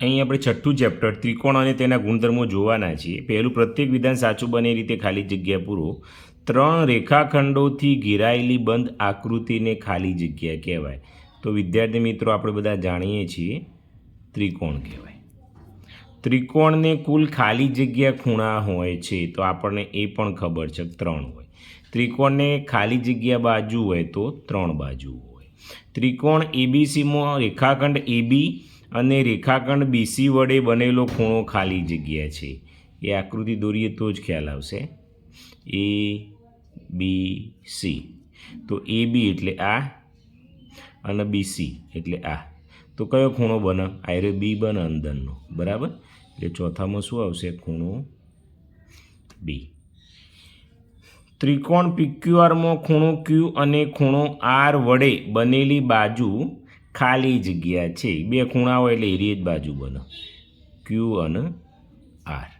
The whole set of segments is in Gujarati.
અહીં આપણે છઠ્ઠું ચેપ્ટર ત્રિકોણ અને તેના ગુણધર્મો જોવાના છીએ. પહેલું, પ્રત્યેક વિધાન સાચું બને રીતે ખાલી જગ્યા પૂરો. ત્રણ, રેખાખંડોથી ઘેરાયેલી બંધ આકૃતિને ખાલી જગ્યા કહેવાય. તો વિદ્યાર્થી મિત્રો, આપણે બધા જાણીએ છીએ ત્રિકોણ કહેવાય. ત્રિકોણને કુલ ખાલી જગ્યા ખૂણા હોય છે, તો આપણને એ પણ ખબર છે ત્રણ હોય. ત્રિકોણને ખાલી જગ્યા બાજુ હોય તો ત્રણ બાજુ હોય. ત્રિકોણ એબીસીમાં રેખાખંડ એબી અને રેખાખંડ બીસી વડે બનેલો ખૂણો ખાલી જગ્યા છે. એ આકૃતિ દોરીએ તો જ ખ્યાલ આવશે. એ બી સી તો એ બી એટલે આ અને બીસી એટલે આ. તો કયો ખૂણો બને? આયરે બી બને અંદરનો. બરાબર? એટલે ચોથામાં શું આવશે? ખૂણો બી ત્રિકોણ પીક્યુઆરમાં ખૂણો ક્યુ અને ખૂણો આર વડે બનેલી બાજુ ખાલી જગ્યા છે. બે ખૂણા હોય એટલે એરી જ બાજુ બને. ક્યુ અને આર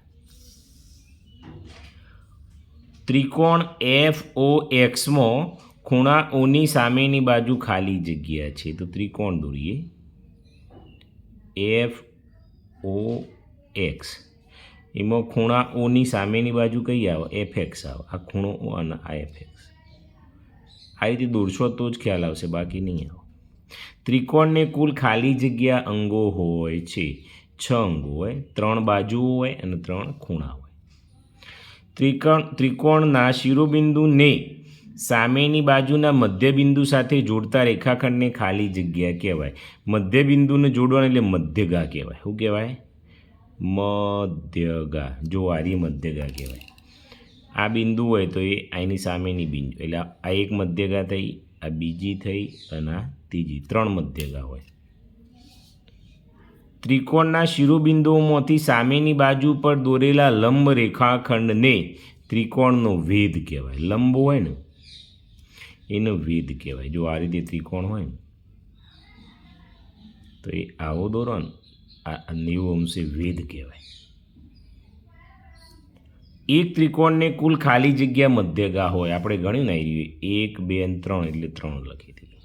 ત્રિકોણ એફ ઓ એક્સમાં ખૂણા ઓની સામેની બાજુ ખાલી જગ્યા છે. તો ત્રિકોણ દોરીએ. એફ ઓ એક્સ એમાં ખૂણા ઓની સામેની બાજુ કઈ આવે? એફ એક્સ આવે. આ ખૂણો ઓ અને આ એફ એક્સ આ રીતે દોરશો તો જ ખ્યાલ આવશે. બાકી નહીં આવે. ત્રિકોણને કુલ ખાલી જગ્યા અંગો હોય છે. છ અંગો હોય, ત્રણ બાજુઓ હોય અને ત્રણ ખૂણા હોય. ત્રિકોણ, ત્રિકોણના શિરોબિંદુને સામેની બાજુના મધ્યબિંદુ સાથે જોડતા રેખાખંડને ખાલી જગ્યા કહેવાય. મધ્યબિંદુને જોડવાનું એટલે મધ્યગા કહેવાય. શું કહેવાય? મધ્યગા. જો આરી મધ્યગા કહેવાય. આ બિંદુ હોય તો એ આની સામેની બિંદુ. એટલે આ એક મધ્યગા થઈ આ બીજી થઈ અને આ ત્રીજી. ત્રણ મધ્યગા હોય. ત્રિકોણના શિરોબિંદુઓમાંથી સામેની બાજુ પર દોરેલા લંબ રેખાખંડને ત્રિકોણનો વેધ કહેવાય. લંબ હોય ને, એનો વેધ કહેવાય. જો આ રીતે ત્રિકોણ હોય ને, તો એ આવો દોરો ને, આ નેવું અંશે વેધ કહેવાય. એક ત્રિકોણને કુલ ખાલી જગ્યા મધ્યગા હોય. આપણે ગણ્યું ને એક, બે ત્રણ એટલે ત્રણ લખી દીધું.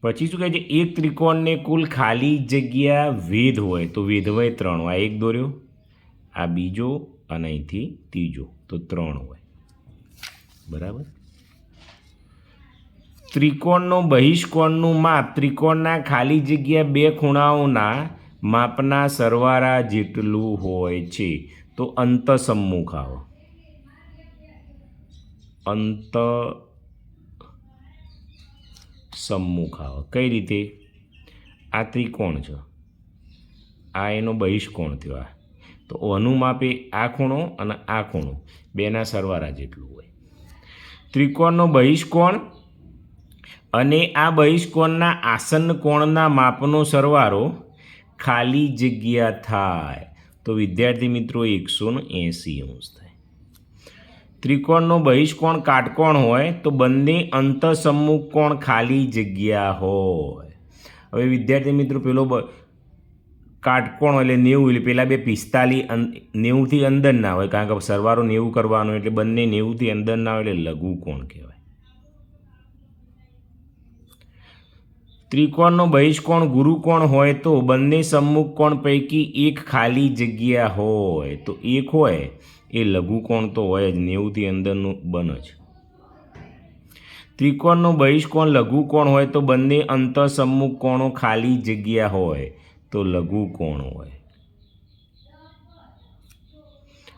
પછી શું કહે છે? એક ત્રિકોણને કુલ ખાલી જગ્યા વેધ હોય તો વેધવાય ત્રણ. આ એક દોર્યો, આ બીજો અને અહીંથી ત્રીજો. તો ત્રણ હોય. બરાબર? ત્રિકોણનો બહિષ્કોણનું માપ, ત્રિકોણના ખાલી જગ્યા બે ખૂણાઓના માપના સરવાળા જેટલું હોય છે. તો અંત સમ્મુખ આવો અંત સમ્મુખ આવો કઈ રીતે? આ ત્રિકોણ છે. આ એનો બહિષ્કોણ થયો આ. તો અનુમાપે માપે આ ખૂણો અને આ ખૂણો. બેના સરવાળા જેટલું હોય. ત્રિકોણનો બહિષ્કોણ અને આ બહિષ્કોણના આસન કોણના માપનો સરવાળો ખાલી જગ્યા થાય. તો વિદ્યાર્થી મિત્રો એકસો ને એંસી અંશ થાય. ત્રિકોણનો બહિષ્કોણ કાટકોણ હોય તો બંને અંતસમ્મુખ કોણ ખાલી જગ્યા હોય? હવે વિદ્યાર્થી મિત્રો પેલો કાટકોણ એટલે નેવું એટલે પેલા બે પિસ્તાલીસ નેવુંથી અંદર ના હોય કારણ કે સરવારો નેવું કરવાનો એટલે બંને નેવુંથી અંદર ના હોય એટલે લઘુ કોણ કહેવાય? ત્રિકોણનો બહિષ્કોણ ગુરુકોણ હોય તો બંને સમ્મુખ કોણ પૈકી એક ખાલી જગ્યા હોય. તો એક હોય એ લઘુકોણ તો હોય જ, નેવુંથી અંદરનું બને જ. ત્રિકોણનો બહિષ્કોણ લઘુકોણ હોય તો બંને અંતસમ્મુખ કોણો ખાલી જગ્યા હોય તો લઘુકોણ હોય.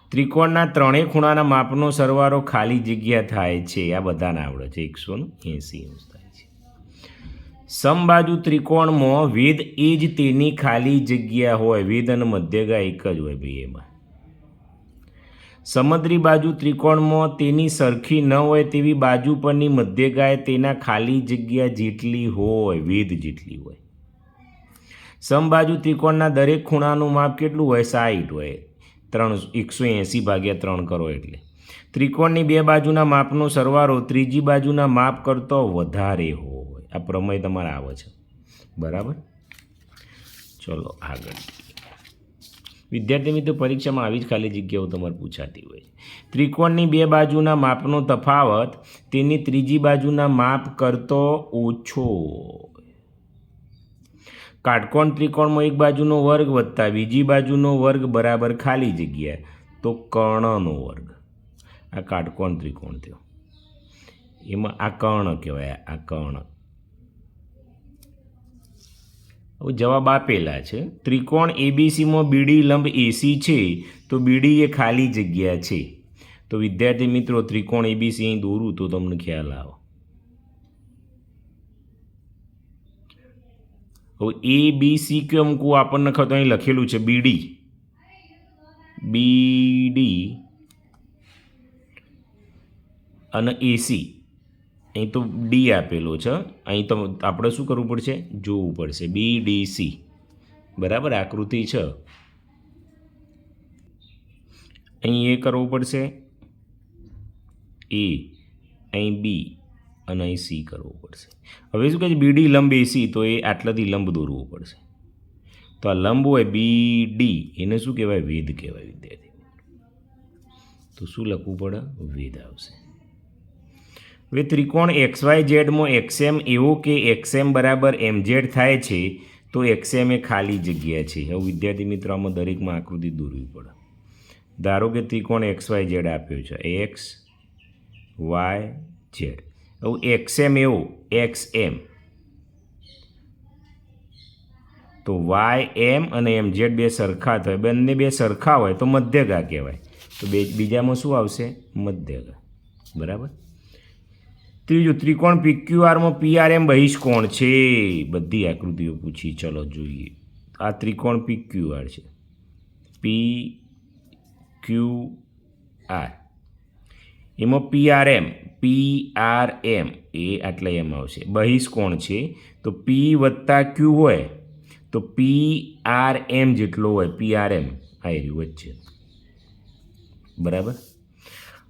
ત્રિકોણના ત્રણેય ખૂણાના માપનો સરવારો ખાલી જગ્યા થાય છે. આ બધાને આવડે છે. એકસો એંસી થાય છે. સમબાજુ ત્રિકોણમાં વેદ એ જ તેની ખાલી જગ્યા હોય. વેદ અને મધ્યગા એક જ હોય ભાઈ એમાં. સમદ્રી બાજુ ત્રિકોણમાં તેની સરખી ન હોય તેવી બાજુ પરની મધ્યગાય તેના ખાલી જગ્યા જેટલી હોય, વેદ જેટલી હોય. સમબાજુ ત્રિકોણના દરેક ખૂણાનું માપ કેટલું હોય? સાઠ હોય. ત્રણ, એકસો એંસી ભાગ્યા ત્રણ કરો એટલે. ત્રિકોણની બે બાજુના માપનો સરવારો ત્રીજી બાજુના માપ કરતો વધારે હોય. આ પ્રમેય તમારે આવે છે. બરાબર? ચલો આગળ. વિદ્યાર્થી મિત્રો, પરીક્ષામાં આવી જ ખાલી જગ્યાઓ તમારે પૂછાતી હોય ત્રિકોણની બે બાજુના માપનો તફાવત, તેની ત્રીજી બાજુના માપ કરતો ઓછો કાટકોણ ત્રિકોણમાં એક બાજુનો વર્ગ વત્તા બીજી બાજુનો વર્ગ બરાબર ખાલી જગ્યા તો કર્ણનો વર્ગ. આ કાટકોણ ત્રિકોણ થયો. એમાં આ કર્ણ કહેવાય, આ કર્ણ હવે જવાબ આપેલા છે. ત્રિકોણ એબીસીમાં બીડી લંબ એસી છે, તો બીડી એ ખાલી જગ્યા છે. તો વિદ્યાર્થી મિત્રો, ત્રિકોણ એબીસી અહીં દોરું તો તમને ખ્યાલ આવો. હવે એ બી સી કેમ કહું આપણને ખબર અહીં લખેલું છે બીડી બીડી અને એસી અહીં તો ડી આપેલો છે. અહીં તો આપણે શું કરવું પડશે? જોવું પડશે. બી ડી સી બરાબર? આકૃતિ છે. અહીં એ કરવું પડશે. એ અહીં બી અને અહીં સી કરવું પડશે. હવે શું કહે છે? બીડી લંબ એસી તો એ આટલાથી લંબ દોરવો પડશે. તો આ લંબ હોય બી ડી એને શું કહેવાય? વેદ કહેવાય વિદ્યાર્થી તો શું લખવું પડે? વેદ આવશે. હવે ત્રિકોણ એક્સ વાય ઝેડમાં એક્સએમ એવો કે એક્સએમ બરાબર એમ ઝેડ થાય છે, તો એક્સએમ એ ખાલી જગ્યા છે. હવે વિદ્યાર્થી મિત્રો, આમાં દરેકમાં આકૃતિ દોરવી પડે. ધારો કે ત્રિકોણ એક્સ વાય ઝેડ આપ્યો છે. X, Y, Z. હવે એક્સએમ એવો, એક્સ એમ. તો વાય, એમ અને એમ ઝેડ બે સરખા થાય. બંને બે સરખા હોય તો મધ્યગા કહેવાય. તો બે, બીજામાં શું આવશે? મધ્યગા. બરાબર? ત્રીજું, ત્રિકોણ પીક્યુઆરમાં પીઆરએમ બહિષ્કોણ છે? બધી આકૃતિઓ પૂછી. ચલો જોઈએ. આ ત્રિકોણ પીક્યુઆર છે. પી ક્યુ આર એમાં પીઆરએમ એમ એ આટલા એમ આવશે. બહિષ્કોણ છે? તો પી વત્તા ક્યુ હોય, તો પી આર એમ જેટલો હોય પી આર એમ આ એરી વચ્ચે. બરાબર?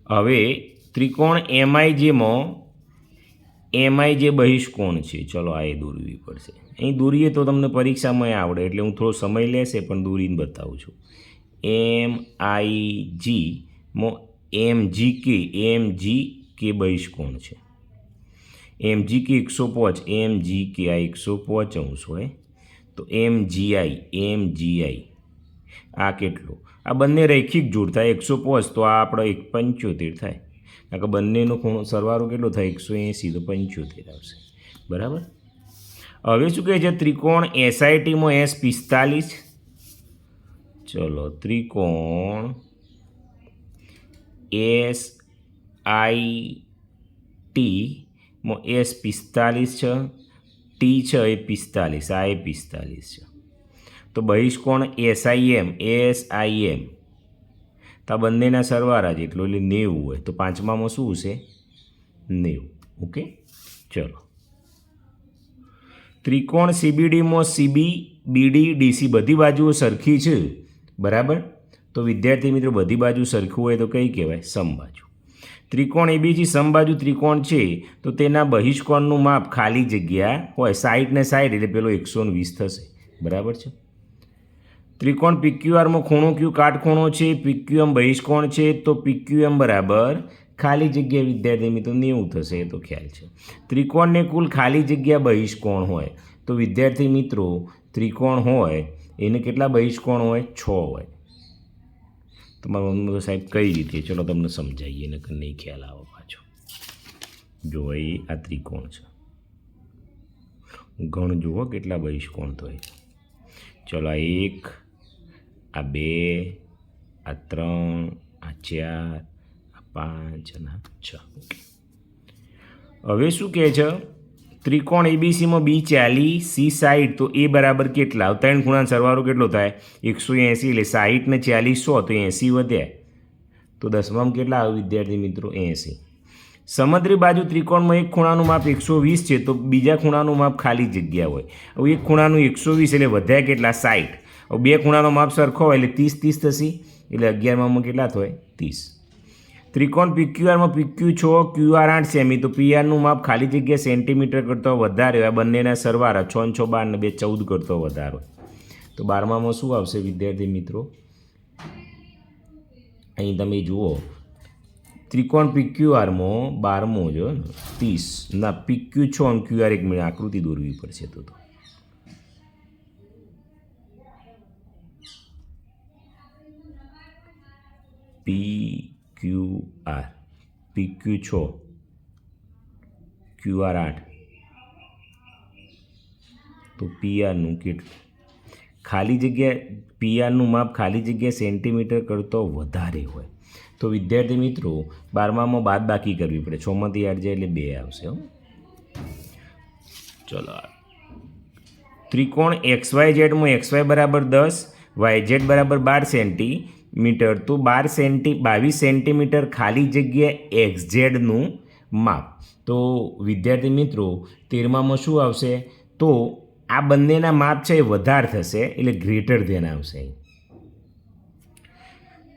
હવે ત્રિકોણ એમઆઈ જેમાં એમઆઈ જે બહિષ્કોણ છે, ચલો આ એ દોરવી પડશે. અહીં દોરીએ તો તમને પરીક્ષામાં આવડે, એટલે હું થોડો સમય લેશે, પણ દોરીને બતાવું છું. એમ આઈ જી મો એમ જી કે, એમ જી કે બહિષ્કોણ છે. એમ જી કે એકસો પાંચ, એમ જી કે આ એકસો પાંચ હોય. તો એમ જીઆઈ એમ જીઆઈ આ કેટલો? આ બંને રૈખિક જોડ થાય, એકસો પાંચ, તો આ આપણો એક પંચોતેર થાય. કારણ કે બંનેનો ખૂણો સરવાળો કેટલો થાય? એકસો એંસી. તો પંચોતેર આવશે. બરાબર? હવે શું કહે છે? ત્રિકોણ એસઆઈટીમાં એસ પિસ્તાલીસ. ચલો, ત્રિકોણ એસ આઈ ટીમાં એસ પિસ્તાલીસ છે. ટી છે, એ પિસ્તાલીસ. આ એ પિસ્તાલીસ છે. તો બહિષ્કોણ એસઆઈએમ એસઆઈએમ. તો આ બંનેના સરવાળા જેટલો એટલે નેવું હોય. તો પાંચમામાં શું હશે? નેવું. ઓકે? ચલો. ત્રિકોણ સીબીડીમાં સીબી બીડી ડીસી બધી બાજુઓ સરખી છે? બરાબર? તો વિદ્યાર્થી મિત્રો, બધી બાજુ સરખું હોય તો કઈ કહેવાય? સમબાજુ. ત્રિકોણ એબીજી સમબાજુ ત્રિકોણ છે, તો તેના બહિષ્કોણનું માપ ખાલી જગ્યા હોય, સાઈઠ ને સાઈઠ, એટલે પેલો એકસો વીસ થશે. બરાબર છે? ત્રિકોણ પીક્યુઆરમાં ખૂણો ક્યુ? કાટખૂણો છે. પીક્યુએમ બહિષ્કોણ છે. તો પીક્યુએમ બરાબર ખાલી જગ્યા વિદ્યાર્થી મિત્રો નેવું થશે, એ તો ખ્યાલ છે. ત્રિકોણને કુલ ખાલી જગ્યા બહિષ્કોણ હોય. તો વિદ્યાર્થી મિત્રો, ત્રિકોણ હોય, એને કેટલા બહિષ્કોણ હોય? છ હોય. તમારા મમ્મી સાહેબ કઈ રીતે? ચલો તમને સમજાવીએ, નકર નહીં ખ્યાલ આવે પાછો. જો એ આ ત્રિકોણ છે. ગણ જુઓ કેટલા બહિષ્કોણ તો ચલો આ એક આ બે આ ત્રણ આ ચાર આ પાંચ અને આ છ ઓકે હવે શું કહે છે? ત્રિકોણ એબીસીમાં બી ચાલી સી સાઈઠ, તો એ બરાબર કેટલા? ત્રણ ખૂણા સરવાળો કેટલો થાય? એકસો એંસી એટલે સાહીઠ ને ચાલીસ સો, તો એંસી વધ્યા તો દસમામાં કેટલા આવે વિદ્યાર્થી મિત્રો? એંસી. સમદ્રી બાજુ ત્રિકોણમાં એક ખૂણાનું માપ એકસો વીસ છે, તો બીજા ખૂણાનું માપ ખાલી જગ્યા હોય. હવે એક ખૂણાનું એકસો વીસ એટલે વધ્યા કેટલા? સાઠ બે ખૂણાનો માપ સરખો હોય એટલે ત્રીસ ત્રીસ થશે. એટલે અગિયારમાં કેટલા થાય? ત્રીસ. ત્રિકોણ પીક્યુઆરમાં પીક્યુ છ, ક્યુઆર આઠ સેમી. તો પીઆરનું માપ ખાલી જગ્યા સેન્ટીમીટર કરતો વધારે હોય. બંનેના સરવાળા છ ને છ, બાર ને બે ચૌદ કરતો વધારે તો બારમામાં શું આવશે વિદ્યાર્થી મિત્રો? અહીં તમે જુઓ. ત્રિકોણ પીક્યુઆરમાં બારમો જો, ત્રીસ. ના, પીક્યુ છ અને ક્યુઆર એક મિનિટ. આકૃતિ દોરવી પડશે તો. P Q R. P Q છો? ક્યુ આર આઠ. તો પીઆરનું કેટલું ખાલી જગ્યા પીઆરનું માપ ખાલી જગ્યા સેન્ટીમીટર કરતો વધારે હોય. તો વિદ્યાર્થી મિત્રો, બારમામાં બાદ બાકી કરવી પડે. છમાંથી આઠ જાય એટલે બે આવશે, હો. ચલો ત્રિકોણ એક્સ વાય ઝેડમાં એક્સ વાય બરાબર દસ, વાય ઝેડ બરાબર બાર સેન્ટીમીટર તો બાર સેન્ટી, બાવીસ સેન્ટીમીટર ખાલી જગ્યા એક્સ ઝેડનું માપ. તો વિદ્યાર્થી મિત્રો, તેરમામાં શું આવશે? તો આ બંનેના માપ છે એ વધાર થશે, એટલે ગ્રેટર ધેન આવશે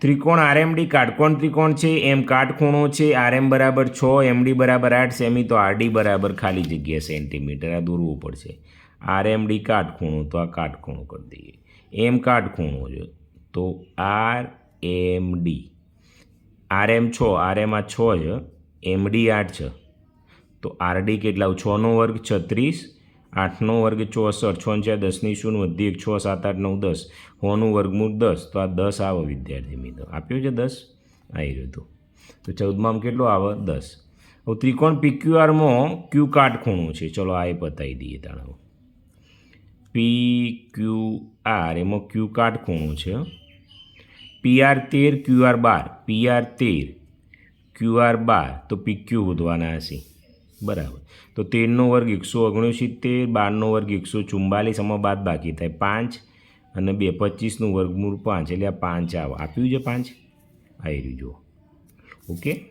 ત્રિકોણ આરએમડી કાટકોણ ત્રિકોણ છે, એમ કાટખૂણો છે, આરએમ બરાબર છ, એમડી બરાબર આઠ, સેમી તો આરડી બરાબર ખાલી જગ્યા સેન્ટીમીટર. આ દોરવું પડશે. આરએમડી કાટખૂણો, તો આ કાટખૂણો કરી દઈએ. એમ કાટખૂણો છે તો આર એમ ડી. આરએમ છ આ છ છે એમડી આઠ છે. તો આરડી કેટલા? છનો વર્ગ છત્રીસ, આઠનો વર્ગ ચોસઠ, છ ચાર, દસની શૂન્ય વધી એક, છ, સાત, આઠ, નવ, દસ. હોનું વર્ગમૂળ દસ, તો આ દસ આવે વિદ્યાર્થી મિત્રો. આપ્યું છે દસ? આવી રહ્યું હતું. તો ચૌદમાં કેટલો આવે? દસ. હવે ત્રિકોણ પીક્યુઆરમાં ક્યુ કાટખૂણો છે. ચલો આ એ પતાવી દઈએ તાણે. પી ક્યુ આર એમાં ક્યુ કાટખૂણો છે. પીઆર તેર ક્યુઆર બાર. પીઆર તેર ક્યુઆર બાર. તો પીક્યુ શોધવાના હશે. બરાબર. તો તેરનો વર્ગ એકસો ઓગણસિત્તેર, બારનો વર્ગ એકસો ચુમ્બાલીસ આમાં બાદ બાકી થાય પાંચ અને બે, પચીસનું વર્ગમૂળ પાંચ, એટલે આ પાંચ આવે. આપ્યું છે પાંચ? આવી રહ્યું જુઓ. ઓકે?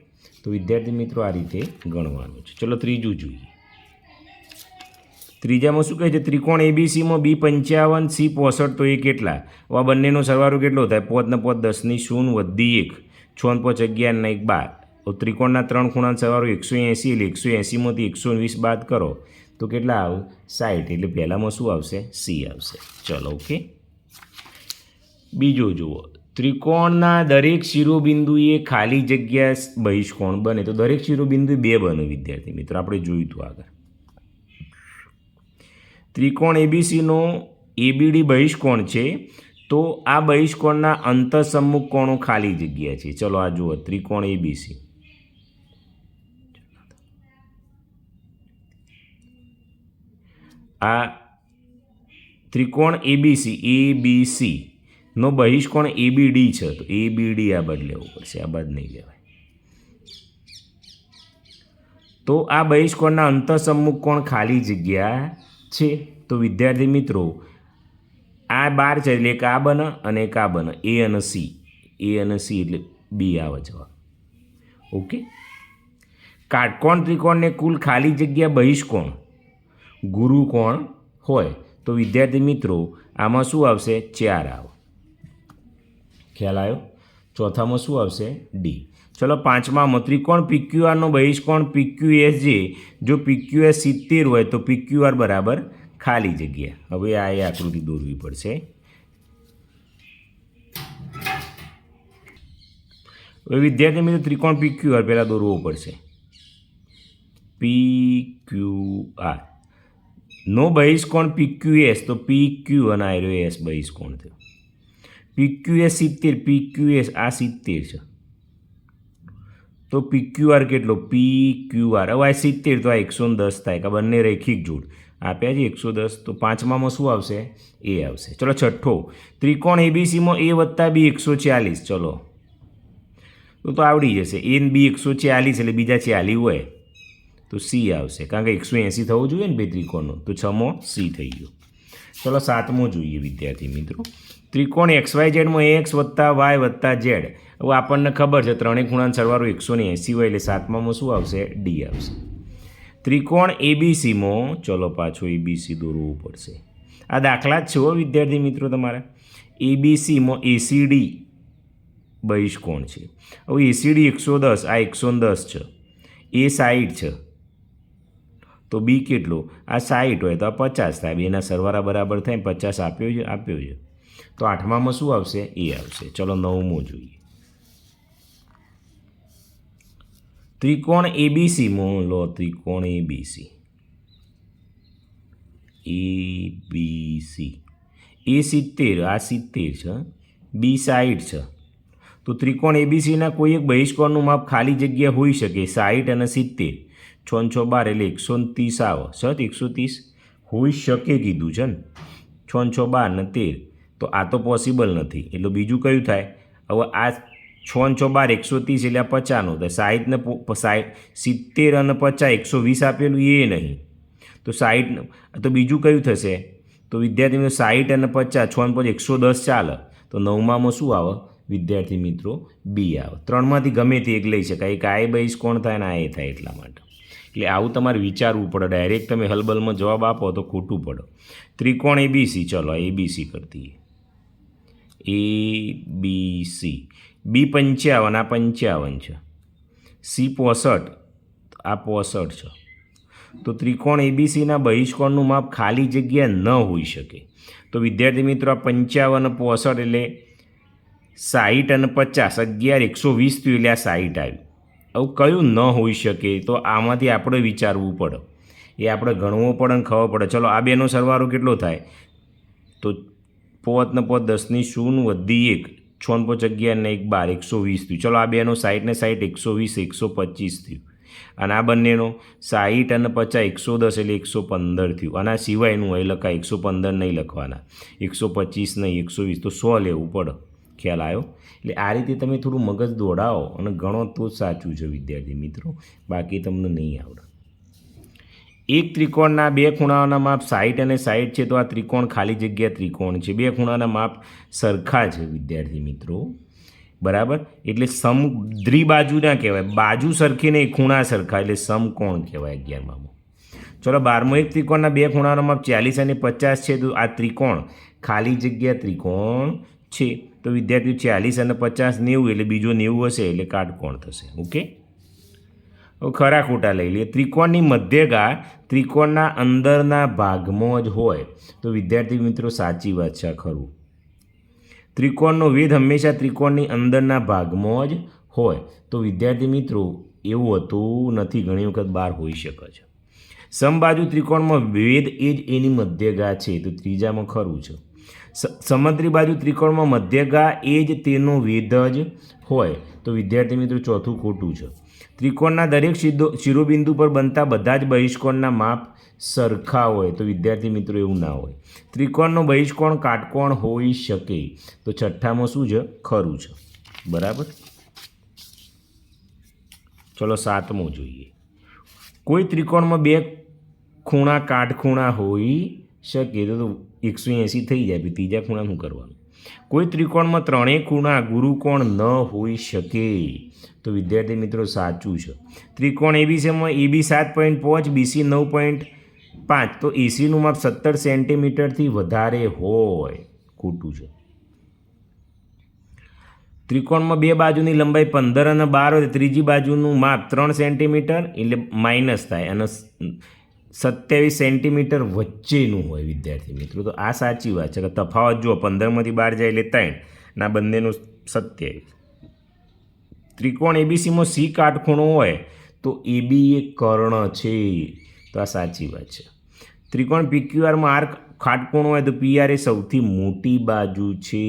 તો વિદ્યાર્થી મિત્રો આ રીતે ગણવાનું છે. ચલો ત્રીજું જોઈએ. ત્રીજામાં શું કહે છે? ત્રિકોણ એબીસીમાં બી પંચાવન સી પોસઠ, તો એ કેટલા? આ બંનેનો સરવારો કેટલો થાય? પોત ને પોત દસની શૂન્ય વધી એક. છ ને પોચ અગિયાર ને એક બાર. તો ત્રિકોણના ત્રણ ખૂણાનો સરવાળો એકસો એંસી એટલે એકસો એંસીમાંથી એકસો વીસ બાદ કરો. તો કેટલા આવે? સાઠ એટલે પહેલાંમાં શું આવશે? સી આવશે. ચલો, ઓકે? બીજો જુઓ. ત્રિકોણના દરેક શિરોબિંદુએ ખાલી જગ્યા બહિષ્કોણ બને. તો દરેક શિરોબિંદુ બે બને, વિદ્યાર્થી મિત્રો. આપણે જોયું હતું આગળ. ત્રિકોણ એબીસીનો એબીડી બહિષ્કોણ છે, તો આ બહિષ્કોણના અંતઃસમ્મુખ કોણો ખાલી જગ્યા છે. ચલો આ જુઓ, ત્રિકોણ એબીસી આ ત્રિકોણ એબીસી એબીસી નો બહિષ્કોણ એબીડી છે, તો એબીડી આ બાદ લેવું પડશે, આ બાદ નહીં લેવાય. તો આ બહિષ્કોણના અંતઃસમ્મુખ કોણ ખાલી જગ્યા છે? તો વિદ્યાર્થી મિત્રો, આ બાર છે એટલે આ બને અને આ બને. એ અને સી. એ અને સી એટલે બી આવે જવાબ ઓકે? કાટકોણ ત્રિકોણને કુલ ખાલી જગ્યા બહિષ્કોણ ગુરુકોણ હોય? તો વિદ્યાર્થી મિત્રો, આમાં શું આવશે? ચાર આવ. ખ્યાલ આવ્યો? ચોથામાં શું આવશે? ડી. ચલો પાંચમામાં ત્રિકોણ પીક્યુઆરનો બહિષ્કોણ પીક્યુએસ જે જો પીક્યુએસ સિત્તેર હોય તો પીક્યુઆર બરાબર ખાલી જગ્યા હવે આ એ આકૃતિ દોરવી પડશે હવે વિદ્યાર્થી મિત્રો ત્રિકોણ પીક્યુઆર પહેલાં દોરવો પડશે પી ક્યુ નો બહિષ્કોણ પીક્યુએસ તો પી ક્યુ અને આયરો એસ બહિષ્કોણ થયો પીક્યુએસ સિત્તેર પીક્યુએસ આ સિત્તેર છે તો પી ક્યુઆર કેટલો? પી ક્યુઆર હવે આ સિત્તેર, તો આ એકસો દસ થાય કે બંને રેખિક જોડ. આપ્યા છે એકસો દસ, તો પાંચમામાં શું આવશે? એ આવશે. ચલો છઠ્ઠો. ત્રિકોણ એબીસીમાં એ વત્તા બી એકસો ચાલીસ. ચલો. તો તો આવડી જશે. એ બી એકસો ચાલીસ એટલે બીજા ચાલી હોય. તો સી આવશે. કારણ કે એકસો એંસી થવું જોઈએ ને બે ત્રિકોણનું. તો છમો સી થઈ ગયો. ચલો સાતમો જોઈએ વિદ્યાર્થી મિત્રો. ત્રિકોણ એક્સ વાય ઝેડમાં એક્સ વત્તા વાય વત્તા ઝેડ હવે આપણને ખબર છે, ત્રણેય ખૂણાનો સરવાળો એકસો ને એંસી હોય એટલે સાતમામાં શું આવશે? ડી આવશે. ત્રિકોણ એબીસીમાં ચલો પાછો એબીસી દોરવું પડશે. આ દાખલા જ છે વિદ્યાર્થી મિત્રો તમારા. એબીસીમાં એસીડી બહિષ્કોણ છે. હવે એસીડી એકસો દસ, આ એકસો દસ છે. એ સાઈઠ છે. તો બી કેટલો? આ સાઈઠ હોય તો આ પચાસ થાય. બેના સરવાળા બરાબર થાય પચાસ આપ્યો છે આપ્યો છે. તો આઠમામાં શું આવશે? એ આવશે. ચલો નવમો જોઈએ. ત્રિકોણ એબીસીમાં લો ત્રિકોણ એબીસી એબીસી એ સિત્તેર, આ સિત્તેર છે બી સાઈઠ છે. તો ત્રિકોણ એબીસીના કોઈ એક બહિષ્કોણનું માપ ખાલી જગ્યા હોઈ શકે સાહીઠ અને સિત્તેર. છ છ બાર એટલે એકસો ત્રીસ આવે. સત એકસો ત્રીસ? હોઈ શકે કીધું છે ને? છ છ બાર ને તેર. તો આ તો પોસિબલ નથી. એટલે બીજું કયું થાય? હવે આ છ છ બાર એકસો ત્રીસ એટલે પચાસનું તો સાહિતને ને સિત્તેર અને પચાસ એકસો વીસ આપેલું એ નહીં. તો સાહીઠ તો બીજું કયું થશે? તો વિદ્યાર્થી મિત્રો સાહીઠ અને પચાસ છ ને પછી એકસો દસ ચાલે. તો નવમામાં શું આવે? વિદ્યાર્થી મિત્રો, બી આવે. ત્રણમાંથી ગમે તે એક લઈ શકાય. એક આ એ કોણ થાય ને આ એ થાય એટલા માટે. એટલે આવું તમારે વિચારવું પડે. ડાયરેક્ટ તમે હલબલમાં જવાબ આપો તો ખોટું પડે. ત્રિકોણ એબીસી ચલો એબીસી કરતી. એ બી સી બી પંચાવન આ પંચાવન છે. સી પોસઠ, આ પોસઠ છે. તો ત્રિકોણ એબીસીના બહિષ્કોણનું માપ ખાલી જગ્યા ન હોઈ શકે. તો વિદ્યાર્થી મિત્રો, આ પંચાવન પોસઠ એટલે સાહીઠ અને પચાસ, અગિયાર, એકસો વીસ થયું એટલે આ સાહીઠ આવ્યું આવું કયું ન હોઈ શકે તો આમાંથી આપણે વિચારવું પડે. એ આપણે ગણવો પડે ને ખબર પડે. ચલો, આ બેનો સરવારો કેટલો થાય? તો પોત ને પોત દસની શૂન વધી એક. છ ને પોચ અગિયાર ને એક બાર, એકસો વીસ થયું. ચલો આ બેનો સાઠ ને સાઠ એકસો વીસ, એકસો પચીસ થયું. અને આ બંનેનો સાહીઠ અને પચાસ, એકસો દસ એટલે એકસો પંદર થયું. અને આ સિવાયનું અહીં લખાય, એકસો પંદર નહીં લખવાના. એકસો પચીસ નહીં, એકસો વીસ. તો સો લેવું પડે. ખ્યાલ આવ્યો? એટલે આ રીતે તમે થોડું મગજ દોડાવો અને ગણો તો સાચું છે, વિદ્યાર્થી મિત્રો. બાકી તમને નહીં આવડે. એક ત્રિકોણના બે ખૂણાઓના માપ સાઠ અને સાઠ છે, તો આ ત્રિકોણ ખાલી જગ્યા ત્રિકોણ છે. બે ખૂણાના માપ સરખા છે, વિદ્યાર્થી મિત્રો. બરાબર? એટલે સમ દ્વિબાજુ ના કહેવાય. બાજુ સરખી નહીં, ખૂણા સરખા. એટલે સમકોણ કહેવાય અગિયારમાં? ચલો, બારમો એક ત્રિકોણના બે ખૂણાનો માપ ચાલીસ અને પચાસ છે, તો આ ત્રિકોણ ખાલી જગ્યા ત્રિકોણ છે. તો વિદ્યાર્થી ચાલીસ અને પચાસ નેવું, એટલે બીજો નેવું હશે, એટલે કાટકોણ થશે. ઓકે? ખરા ખોટા લઈ લઈએ. ત્રિકોણની મધ્યગા ત્રિકોણના અંદરના ભાગમાં જ હોય. તો વિદ્યાર્થી મિત્રો, સાચી વાત છે ખરું. ત્રિકોણનો વેધ હંમેશા ત્રિકોણની અંદરના ભાગમાં જ હોય. તો વિદ્યાર્થી મિત્રો, એવું હોતું નથી. ઘણી વખત બહાર હોઈ શકે છે. સમબાજુ ત્રિકોણમાં વેદ એ જ એની મધ્યગા છે. તો ત્રીજામાં ખરું છે. સ- સમદ્રી બાજુ ત્રિકોણમાં મધ્યગા એ જ તેનો વેદ જ હોય. તો વિદ્યાર્થી મિત્રો, ચોથું ખોટું છે. ત્રિકોણના દરેક શિદો શિરોબિંદુ પર બનતા બધા જ બહિષ્કોણના માપ સરખા હોય, તો વિદ્યાર્થી મિત્રો એવું ના હોય. ત્રિકોણનો બહિષ્કોણ કાટકોણ હોઈ શકે. તો છઠ્ઠામાં શું છે? ખરું છે. બરાબર? ચલો સાતમો જોઈએ. કોઈ ત્રિકોણમાં બે ખૂણા કાટખૂણા હોઈ શકે, તો એકસો એંસી થઈ જાય. ત્રીજા ખૂણા શું કરવાનું? કોઈ ત્રિકોણમાં ત્રણેય ખૂણા ગુરુકોણ ન હોઈ શકે. તો વિદ્યાર્થી મિત્રો, સાચું છે. ત્રિકોણ એબીસીમાં એબી સાત પોઈન્ટ પાંચ બીસી નવ પોઈન્ટ પાંચ. તો એસીનું માપ સત્તર સેન્ટીમીટરથી વધારે હોય. ખોટું છે. ત્રિકોણમાં બે બાજુની લંબાઈ પંદર અને બાર હોય ત્રીજી બાજુનું માપ ત્રણ સેન્ટીમીટર એટલે માઇનસ થાય અને સત્યાવીસ સેન્ટીમીટર વચ્ચેનું હોય વિદ્યાર્થી મિત્રો. તો આ સાચી વાત છે કે તફાવત જુઓ, પંદરમાંથી બાર જાય એટલે ત્રણ, ના બંનેનું સત્યાવીસ. ત્રિકોણ એબીસીમાં સી કાટખૂણો હોય તો એબી એ કર્ણ છે. તો આ સાચી વાત છે. ત્રિકોણ પીક્યુઆરમાં આર કાટકોણ હોય તો પીઆર એ સૌથી મોટી બાજુ છે.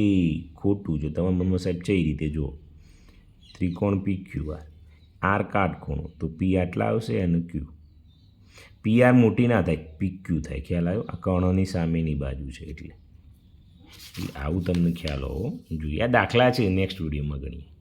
ખોટું છે તમે મનમાં સાહેબ છે એ રીતે જુઓ. ત્રિકોણ પીક્યુઆર, આર કાટખૂણો, તો પી આટલા આવશે અને ક્યુ? પીઆર મોટી ના થાય પીક્યુ થાય. ખ્યાલ આવ્યો? આ કર્ણની સામેની બાજુ છે, એટલે. આવું તમને ખ્યાલ હોવો જોઈએ. આ દાખલા છે નેક્સ્ટ વિડીયોમાં ગણીએ.